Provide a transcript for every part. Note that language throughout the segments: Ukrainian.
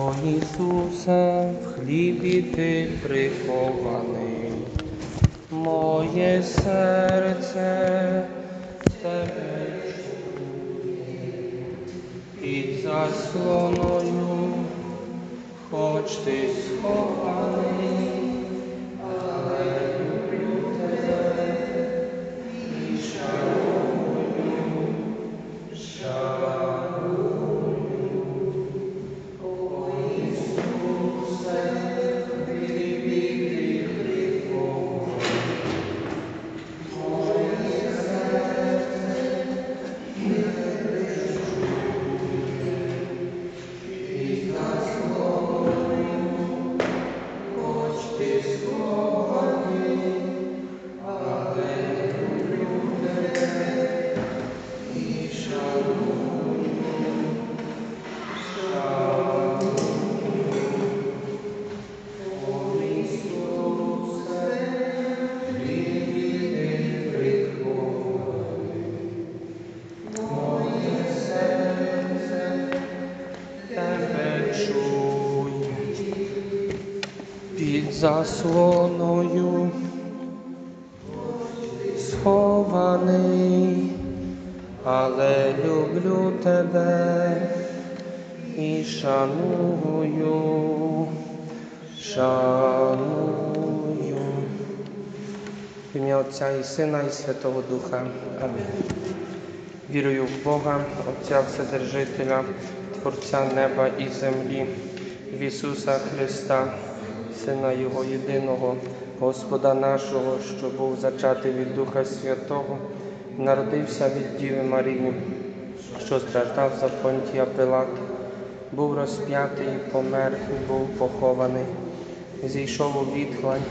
О Ісусе, в хлібі ти прихований, моє серце тебе під заслоною, хоч ти схований, заслоною схований, але люблю тебе і шаную, шаную. В ім'я Отця і Сина, і Святого Духа. Амінь. Вірую в Бога, Отця Вседержителя, Творця неба і землі, в Ісуса Христа, Сина Його єдиного, Господа нашого, що був зачатий від Духа Святого, народився від Діви Марії, що страждав за Понтія Пилата, був розп'ятий, помер, і був похований, зійшов у відхлань,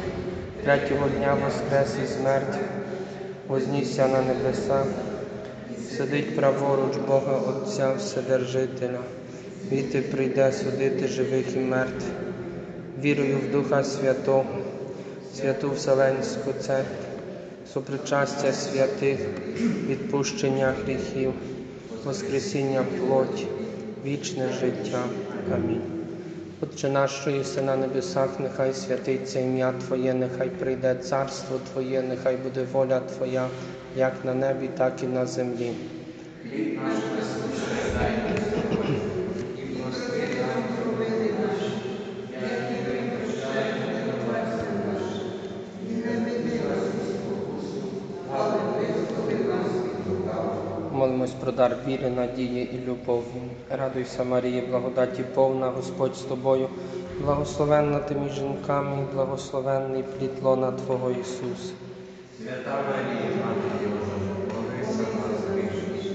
третього дня воскрес із смерті, вознісся на небеса, сидить праворуч Бога Отця Вседержителя, віти прийде судити живих і мертвих. Вірую в Духа Святого, святу Вселенську Церкву, сопричастя святих, відпущення гріхів, Воскресіння плоті, вічне життя. Амінь. Отче наш, що єси на небесах, нехай святиться ім'я Твоє, нехай прийде царство Твоє, нехай буде воля Твоя, як на небі, так і на землі. Хліб наш насущний дай нам сьогодні, і прости нам провини наші, як і ми прощаємо винуватцям нашим. І не веди нас у спокусу, але визволи нас від лукавого. Молимось про дар віри, надії і любові. Радуйся, Марія, благодаті повна, Господь з тобою, благословенна ти між жінками, і благословенний плід лона Твого Ісус. Свята Марія, Мати Божа, молися нас грішних,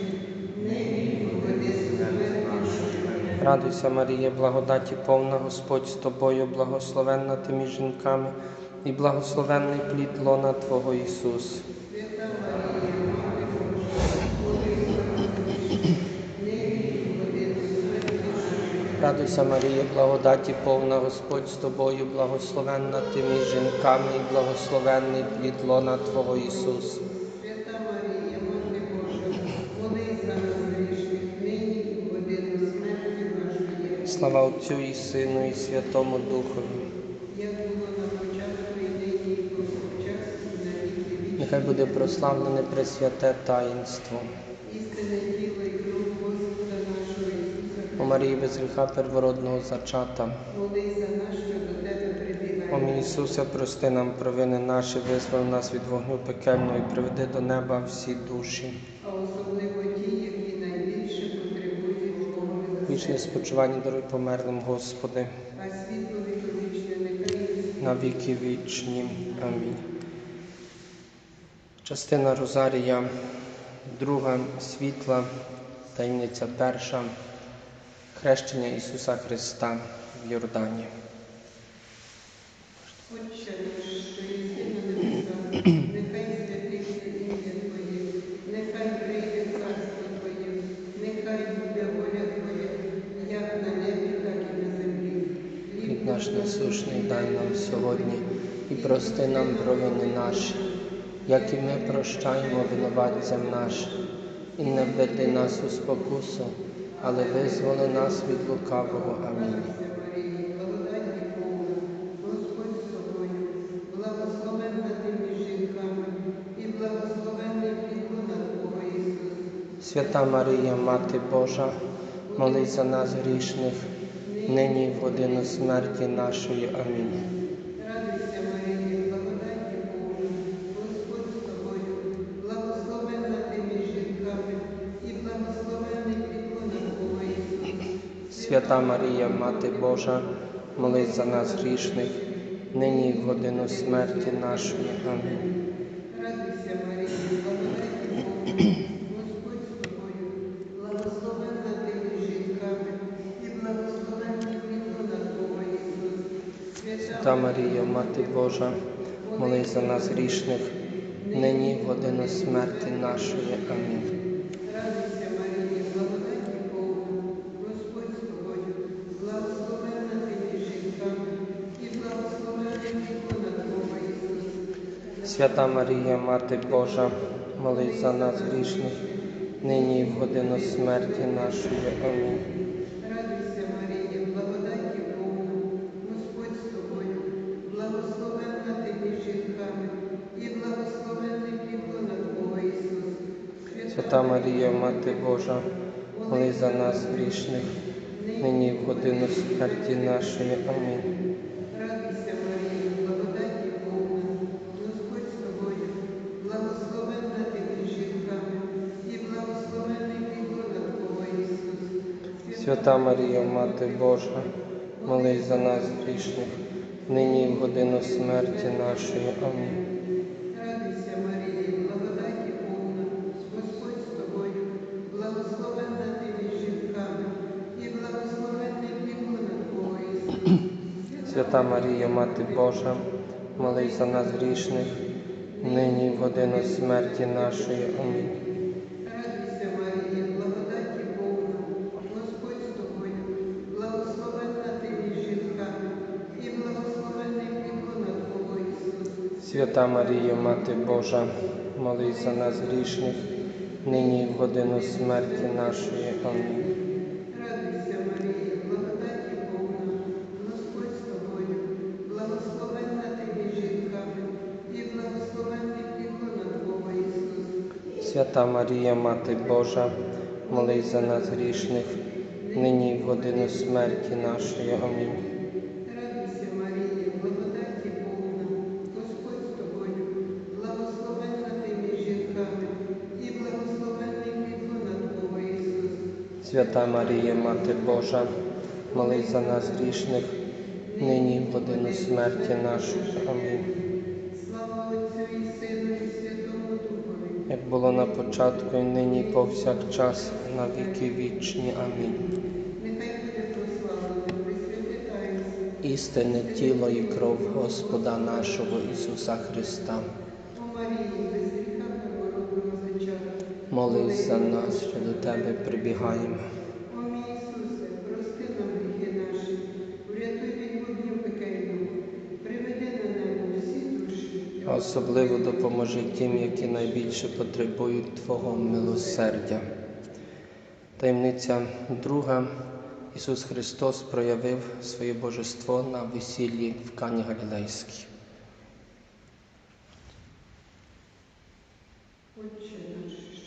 нині і смерти нашої. Радуйся, Марія, благодаті повна, Господь з тобою, благословенна ти між жінками, і благословенний плід лона Твого Ісус. Радуйся, Марія, благодаті повна, Господь з тобою, благословенна ти між жінками, і благословенний плід лона Твого Ісус. Свята Марія, Мати Божа, молись за нас грішних, нині і в годину смерті нашої. Слава Отцю і Сину, і Святому Духові. Як було на початку, і нині, і повсякчас, і на віки. Нехай буде прославлене Пресвяте таїнство. Істинне тіло і кров Господа нашого Ісуса О Марії без гріха первородного зачата. О мій Ісусе, прости нам провини наші, визволи нас від вогню пекельного і приведи до неба всі душі. Вічне спочивання даруй померлим, Господи, на віки вічні. Амінь. Частина Розарія, друга світла, таємниця перша, хрещення Ісуса Христа в Йордані. Отче що єси на небесах, нехай святиться ім'я Твоє, нехай прийде царство Твоє, нехай буде воля Твоя, як на небі, так і на землі. Хліб наш насущний дай нам сьогодні і прости нам провини наші, як і ми прощаємо винуватцям нашим, і не введи нас у спокусу, але визволи нас від лукавого. Амінь. Свята Марія, Мати Божа, молись за нас грішних, нині і в годину смерті нашої. Амінь. Свята Марія, Мати Божа, молись за нас грішних, нині і в годину смерті нашої. Амінь. Радуйся, Марія, благодаті Божа, Господь з тобою, благословенна ти між жінками, і благословенний плітлона Твого Ісус. Свята Марія, Мати Божа, молись за нас грішних, нині і в годину смерті нашої. Амінь. Свята Марія, Мати Божа, молись за нас грішних, нині і в годину смерті нашої. Амінь. Радуйся, Марія, благодаті Бога, Господь з тобою, благословенна ти між жінками, і благословенний плітлона Твого Ісус. Свята Марія, Мати Божа, молись за нас грішних, нині і в годину смерті нашої. Амінь. Свята Марія, Мати Божа, молись за нас грішних, нині і в годину смерті нашої. Амінь. Радуйся, Марія, благодаті Бога, Господь з тобою, благословенна ти між жінками, і благословенний плітлона Твого Ісус. Свята Марія, Мати Божа, молись за нас грішних, нині і в годину смерті нашої. Амінь. Радуйся, Марія, благодаті Бога, Господь з тобою, благословенна ти між жінками, і благословенний плітлона Твого Ісус. Свята Марія, Мати Божа, молись за нас грішних, нині і в годину смерті нашої. Амінь. Радуйся, Марія, благодаті Бога, Господь з тобою, благословенна ти жінками, і благословенний плітлона Твого Ісус. Свята Марія, Мати Божа, молись за нас грішних, нині і в годину смерті нашої. Амінь. Свята Марія, Мати Божа, молись за нас грішних, нині в годину смерті нашої. Амінь. Слава Отцю і Сину, і Святому Духові. Як було на початку, і нині, і повсякчас, на віки вічні. Амінь. Нехай буде Істинне тіло і кров Господа нашого Ісуса Христа. Молись за нас, що до Тебе прибігаємо. О мій Ісусе, прости нам гріхи наші, врятуй від вогню пекельного, приведи на небо всі душі. Особливо допоможи тим, які найбільше потребують Твого милосердя. Таємниця друга. Ісус Христос проявив своє божество на весіллі в Кані Галілейській. Отче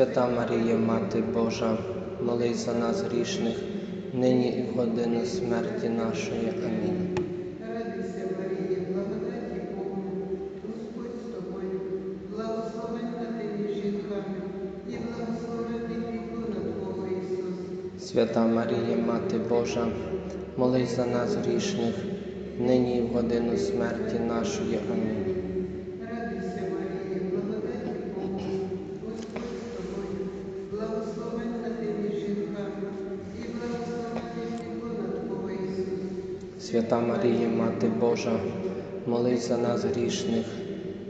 Свята Марія, Мати Божа, молись за нас грішних, нині і в годину смерті нашої. Амінь. Радуйся, Марія, благодаті Бога, Господь з тобою, благословенна ти між жінками, і благословенний плітлона Твого Ісус. Свята Марія, Мати Божа, молись за нас грішних, нині і в годину смерті нашої. Амінь. Радуйся, Марія, благодаті Бога, Господь з тобою, благословенна ти між жінками, і благословенний плітлона Твого Ісус. Свята Марія, Мати Божа, молись за нас грішних,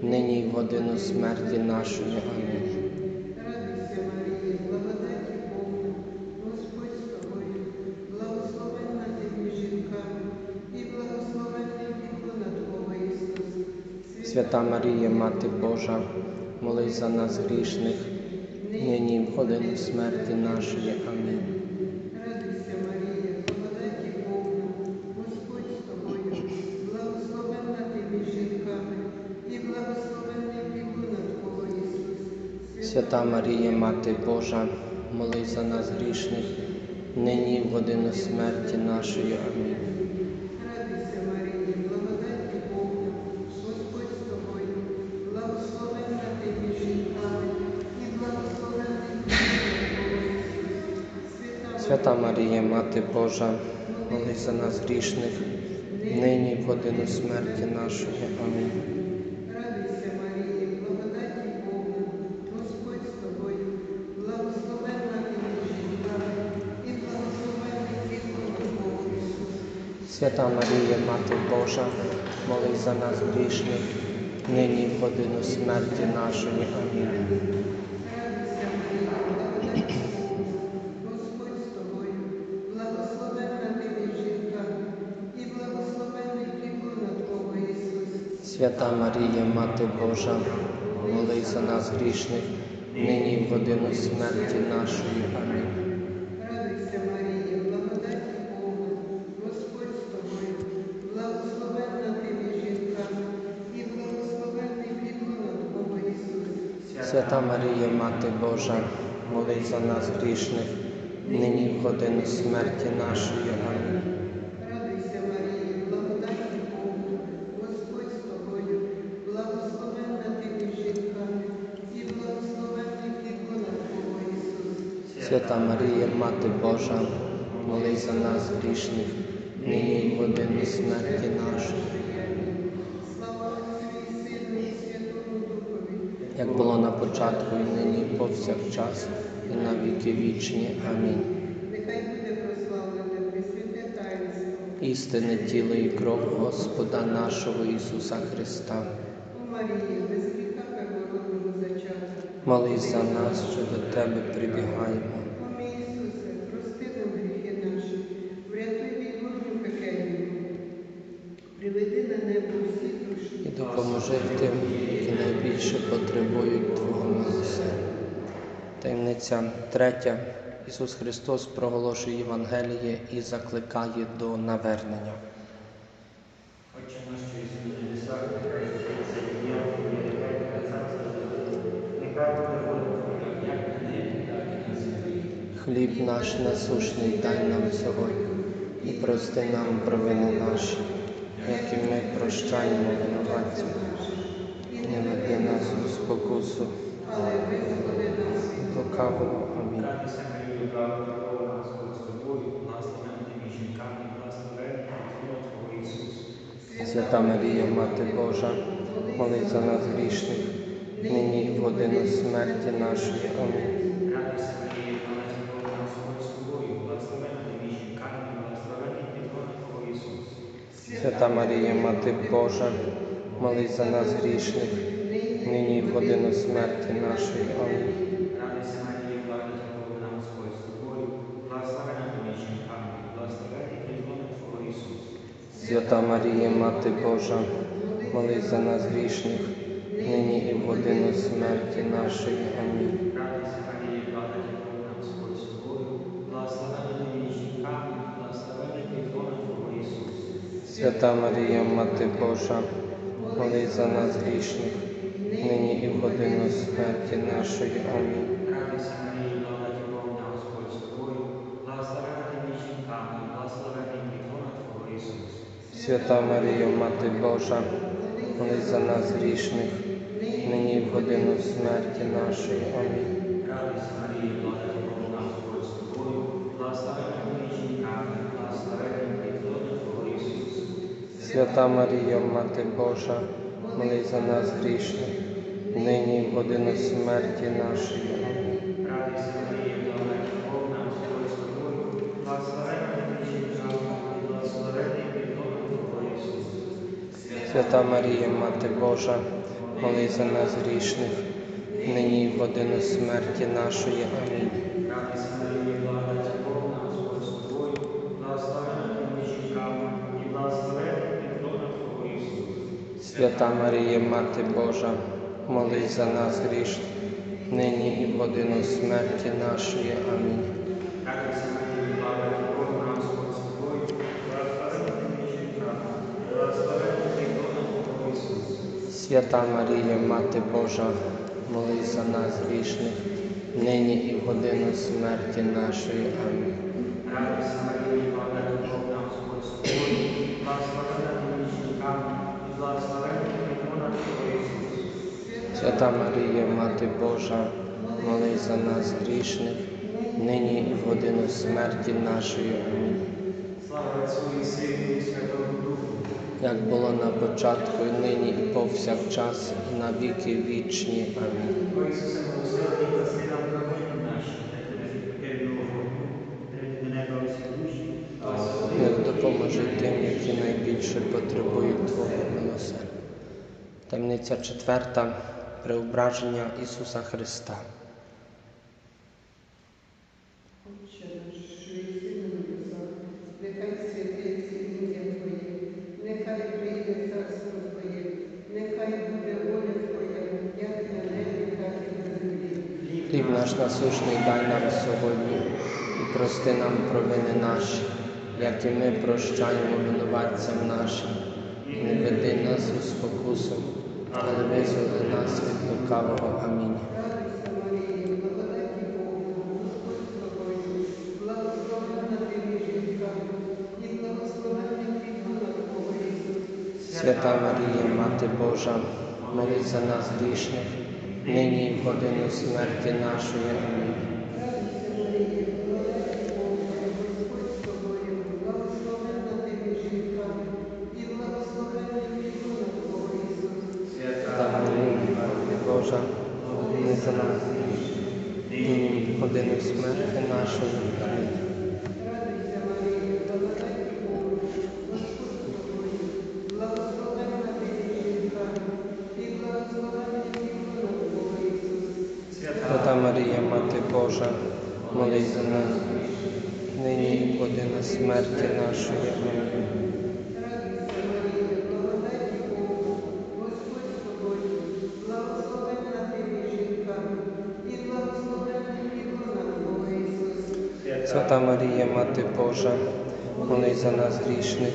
нині і в годину смерті нашої. Амінь. Радуйся, Марія, благодаті повна, Господь з тобою, благословенна ти жінками, і благословенний плод Твого Ісус. Свята Марія, Мати Божа, молись за нас грішних, нині і в годину смерті нашої. Амінь. Радуйся, Марія, благодаті повна, Господь з тобою, благословенна ти між жінками, і благословенний плод Твого Ісус. Свята Марія, Мати Божа, молись за нас грішних, нині в годину смерті нашої. Амінь. Радуйся, Марія, благодаті повна, Господь з тобою, благословенна ти між жінками, і благословенний плод Свята Марія, Мати Божа, молись за нас грішних, нині в годину смерті нашої. Амінь. Радуйся, Марія, благодаті повна, Господь з тобою, благословенна ти між жінками, і благословенний плод Твого Ісус. Свята Марія, Мати Божа, молись за нас грішних, нині в годину смерті нашої. Амінь. Свята Марія, Мати Божа, молись за нас грішних, нині в годину смерті нашої. Амінь. Свята Марія, Мати Божа, молись за нас грішних, нині в годину смерті нашої. Амінь. Радуйся, Марія, благодаті повна, Господь з тобою, благословенна ти між жінками, і благословенний плод Твого Ісус. Свята Марія, Мати Божа, молись за нас грішних, нині в годину смерті нашої. Як було на початку, і нині, і повсякчас, і на віки вічні. Амінь. нехай буде прославлене Пресвяте Таїнство. Істинне тіло і кров Господа нашого Ісуса Христа. У Марії, без гріха первородного зачатку. Молись за нас, що до Тебе прибігаємо. О мій Ісусе, прости нам гріхи наші, врятуй від вогню пекельного, приведи на небо всі і душі. допоможи тим, які найбільше потребують Твого милосердя. Таємниця третя. Ісус Христос проголошує Євангеліє і закликає до навернення. Хліб наш насущний дай нам сьогодні, і прости нам провини наші, як і ми прощаємо винуватцям. І не веди нас у спокусу, Але визволи нас від від лукавого. Амінь. Радуйся, Марія, благодать Бога, Господь з тобою, благословенна ти між жінками, і благословенний Твого Ісус. Свята Марія, Мати Божа, молись за нас грішних, нині і в годину смерті нашої. Амінь. Радуйся, Марія, благодать Бога, Господь з тобою, благословенна ти між жінками, і благословенний плод Твого Ісус. Свята Марія, Мати Божа, молись за нас грішних, нині і в годину смерті нашої. Амінь. Свята Марія, Мати Божа, молись за нас грішних, нині і в годину смерті нашої. Амінь. Свята Марія, Мати Божа, молись за нас грішних, нині і в годину смерті нашої. Амінь. Радуйся, Марія, благодать Бога, Господь з тобою, благословенна ти між жінками, і благословенний Твого Ісус. Свята Марія, Мати Божа, молись за нас грішних, нині і в годину смерті нашої. Амінь. Господь з тобою, ти між жінками, Твого Ісус. Свята Марія, Мати Божа, молись за нас грішних, нині в годину смерті нашої. Радуйся, Марія, благодать Бога, Господь з тобою, благословенна ти між жінками, і плод Твого Ісус. Свята Марія, Мати Божа, молись за нас грішних, нині в годину смерті нашої. Амінь. Радуйся, Марія, благодаті повна, Господь з тобою, благословена ти між жінками, і благословений підлона Твого Ісус. Свята Марія, Мати Божа, молись за нас грішних, нині і в годину смерті нашої. Амінь. Свята Марія, Мати Божа, молись за нас грішних, нині і в годину смерті нашої. Амінь. Радуйся, Марія, благодаті повна, Господь з тобою, благословена ти між жінками, і благословений підлона Твого Ісус. Свята Марія, Мати Божа, молись за нас грішних, нині і в годину смерті нашої. Амінь. Слава Отцю і Сину і Святому Духу. Як було на початку, і нині і повсякчас, і на віки вічні. Амінь. Ісусе милосердний, прости нам провини наші, до неба усі душі, Як допоможи тим, які найбільше потребують Твого милосердя. Таємниця четверта преображення Ісуса Христа. Хліб наш насущний дай нам сьогодні і прости нам провини наші, як і ми прощаємо винуватцям нашим. І не веди нас у спокусу, але нас від лукавого. Амінь. Свята Марія, Мати Божа, молись за нас грішних, нині і в годину смерті нашої. Амінь. Радуйся, Марія, благодаті Богу, Господь з тобою, благословенна ти між жінками, і благословенний плід Твого Ісус. Свята Марія, Мати Божа, молись за нас грішних, нині і в годину смерті нашої. Амінь. Радуйся, Марія, благодаті Богу, Господь з тобою, благословенна ти між жінками, і благословенний плід Твого Ісус. Свята Марія, Мати Божа, молись за нас, нині і в годину смерті нашої. Свята Марія, Мати Божа, молись за нас грішних,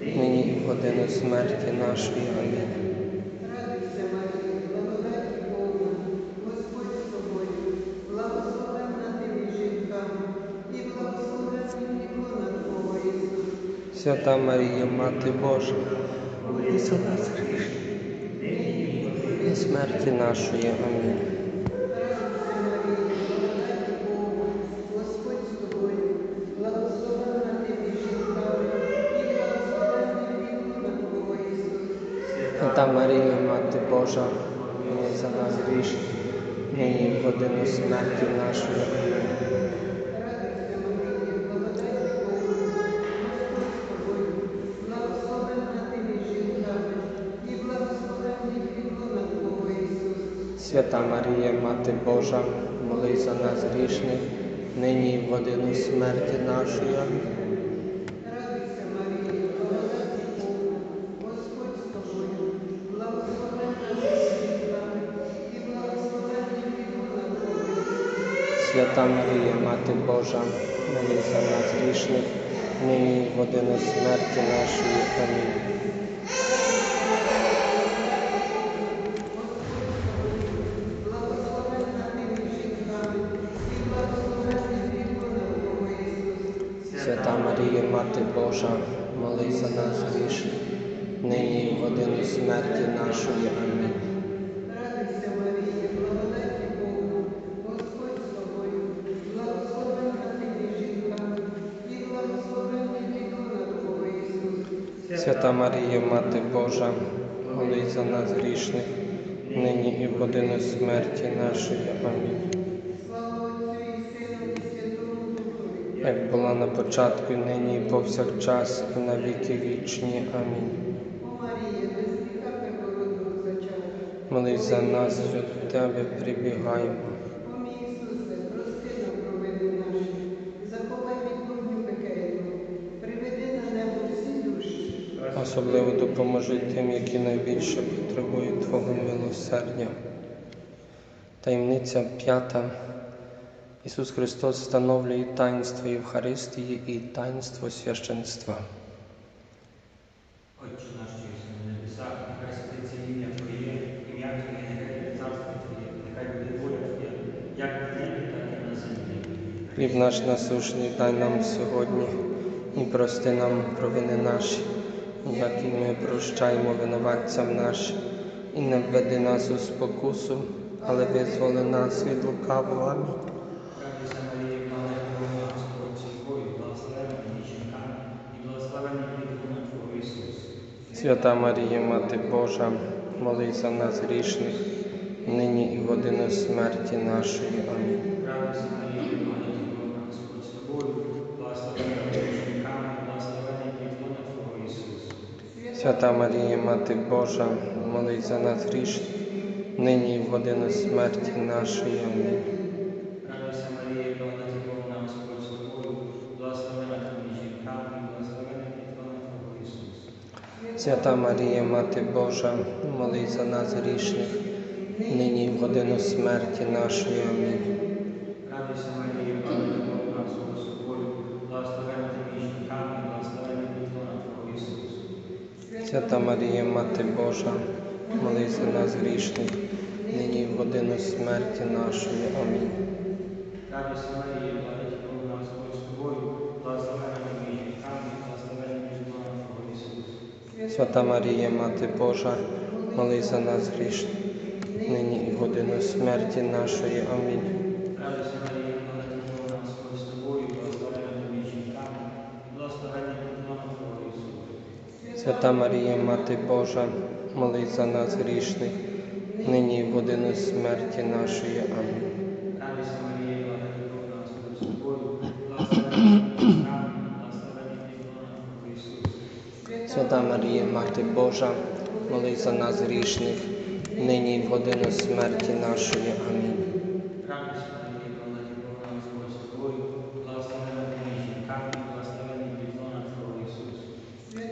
нині і годину смерті нашої. Амінь. Свята Марія, Мати Божа, молись за нас грішних, і смерті нашої. Амінь. Радуйся, Марія. Свята Мати Божа, молись за нас грішних, нині і в годину смерті нашої. Амінь. Свята Марія, Мати Божа, молись за нас грішних, нині і в годину смерті нашої. Радуйся, Марія, Богу, Господь з тобою, благословенна між і Твого Свята Марія, Мати Божа, молись за нас грішних, нині і в годину смерті нашої. Амінь. Свята Марія, Мати Божа, молись за нас грішних, нині і в годину смерті нашої. Амінь. Радуйся, Марія, благодаті Богу, Господь з тобою, благословенна ти між жінками, і благословенний плід Твого Ісус. Свята Марія, Мати Божа, молись за нас грішних, нині і в годину смерті нашої. Амінь. Як була на початку, нині і повсякчас, і на віки вічні. Амінь. Молись за нас, що до Тебе прибігаємо. Особливо допоможи тим, які найбільше потребують Твого милосердя. Таємниця п'ята. Ісус Христос встановлює таїнство Євхаристії і таїнство священства. Отче наш, що на небесах, нехай святиться ім'я Твоє, ім'я Твоє, нехай царство Твоє, нехай буде воля Твоя, як на небі, так і на землі. Хліб наш насушний дай нам сьогодні і прости нам провини наші, як і ми прощаємо винуватцям нашим, і не введи нас у спокусу, але визволи нас від лукавого. Амінь. Радуйся, Марія, благодать Бога, Господь з тобою, благословена між жінками, і благословений плід лона Твого Ісус. Свята Марія, Мати Божа, молись за нас грішних, нині і в годину смерті нашої. Амінь. Свята Марія, Мати Божа, молись за нас грішних, нині і в годину смерті нашої. Амінь. Радуйся, Марія, благодать Бога, Господь з тобою, благословена ти між жінками, і благословений плід лона Твого Ісус. Свята Марія, Мати Божа, молись за нас грішних, нині в годину смерті нашої. Амінь. Радуйся, Марія, Бога, Господь з ти між жінками, і благословений Твого Ісус. Свята Марія, Мати Божа, молись за нас грішних, нині в годину смерті нашої. Амінь. Радуйся, Марія, благодать Бога, Господь з тобою, благословена ти між жінками, і благословений плід лона Твого Ісус. Свята Марія, Мати Божа, молись за нас грішних, нині і годину смерті нашої. Амінь. Радуйся, Марія, благодать Господь з тобою, благословена між жінками, і благословений Твого Ісус. Свята Марія, Мати Божа, молись за нас грішних, нині і годину смерті нашої. Амінь. Свята Марія, Мати Божа, молись за нас грішних, нині і в годину смерті нашої. Амінь.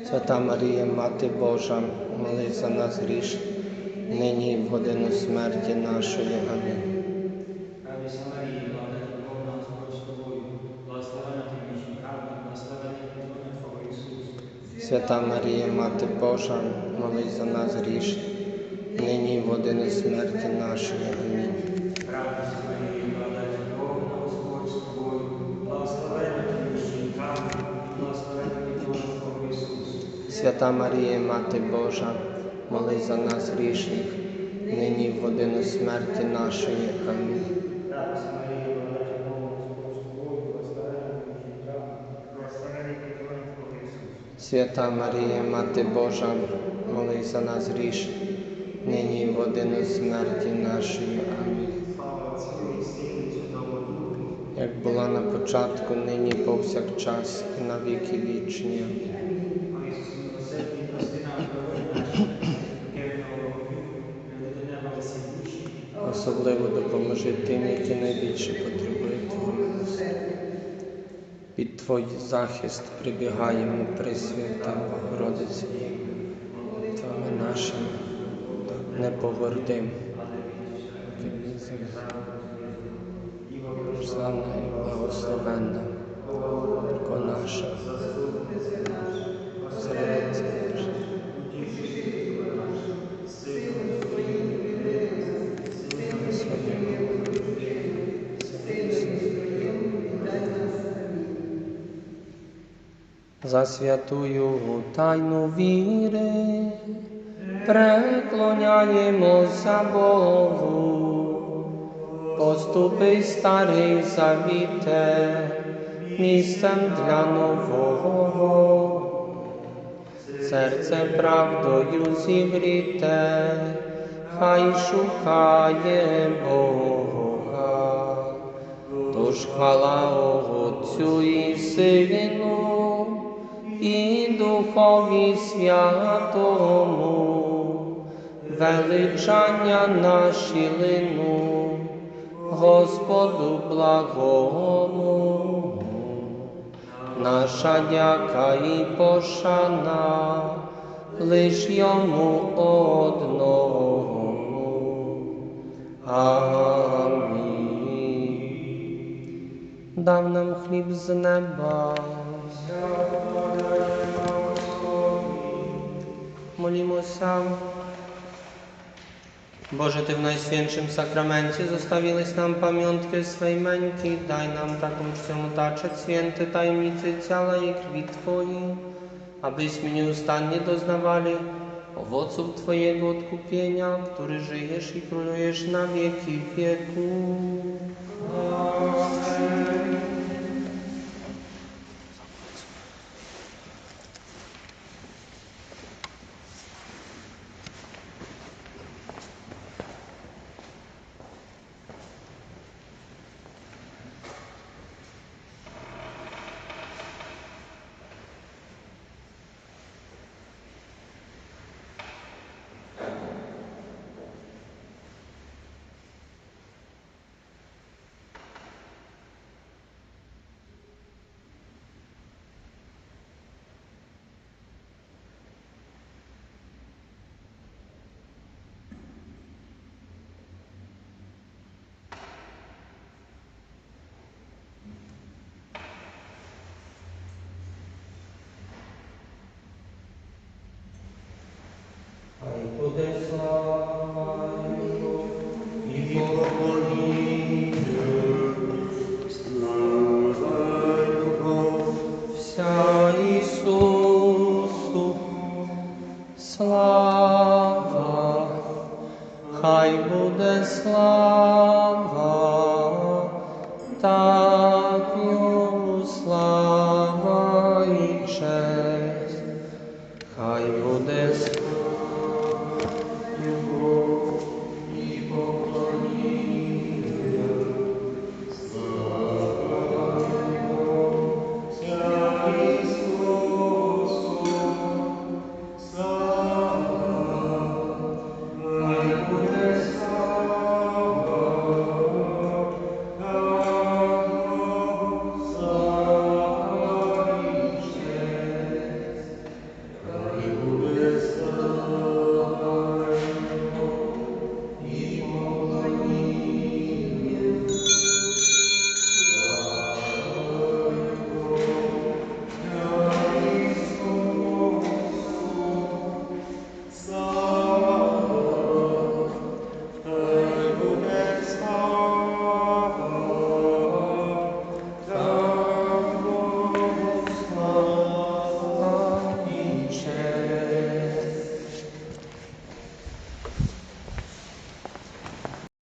Свята Марія, Мати Божа, молись за нас грішних, нині і в годину смерті нашої. Амінь. Свята Марія, Мати Божа, молись за нас грішних, нині і в годину смерті нашої. Амінь. Радуйся, Марія, Бога, Господь з тобою, благословена ти жінками, лона Твого Ісус. Свята Марія, Мати Божа, молись за нас грішних, нині в годину смерті нашої. Амінь. Свята Марія, Мати Божа, молись за нас грішних, нині і в годину смерті нашої. Амінь. Як була на початку, нині повсякчас і на віки вічні. Особливо допоможи тим, які найбільше милосердя. Під Твій захист прибігаємо, Пресвята Богородиці, Твами нашими, неповордим, славна і благословенна, наша, За святую тайну віри преклоняємося Богу. Поступи старий завіте, місцем для нового. Серце правдою зігріте, хай шукає Бога. Тож хвала Отцю і Сину, і Духові Святому, величання наші лину, Господу благому, наша дяка і пошана, лиш йому одному. Амінь. Дав нам хліб з неба. Molimo sam. Boże, Ty w Najświętszym Sakramencie zostawiłeś nam pamiątkę swej męki. Daj nam taką czcią otaczać święte tajemnicy ciała i krwi Twojej, abyśmy nieustannie doznawali owoców Twojego odkupienia, który żyjesz i królujesz na wieki wieku.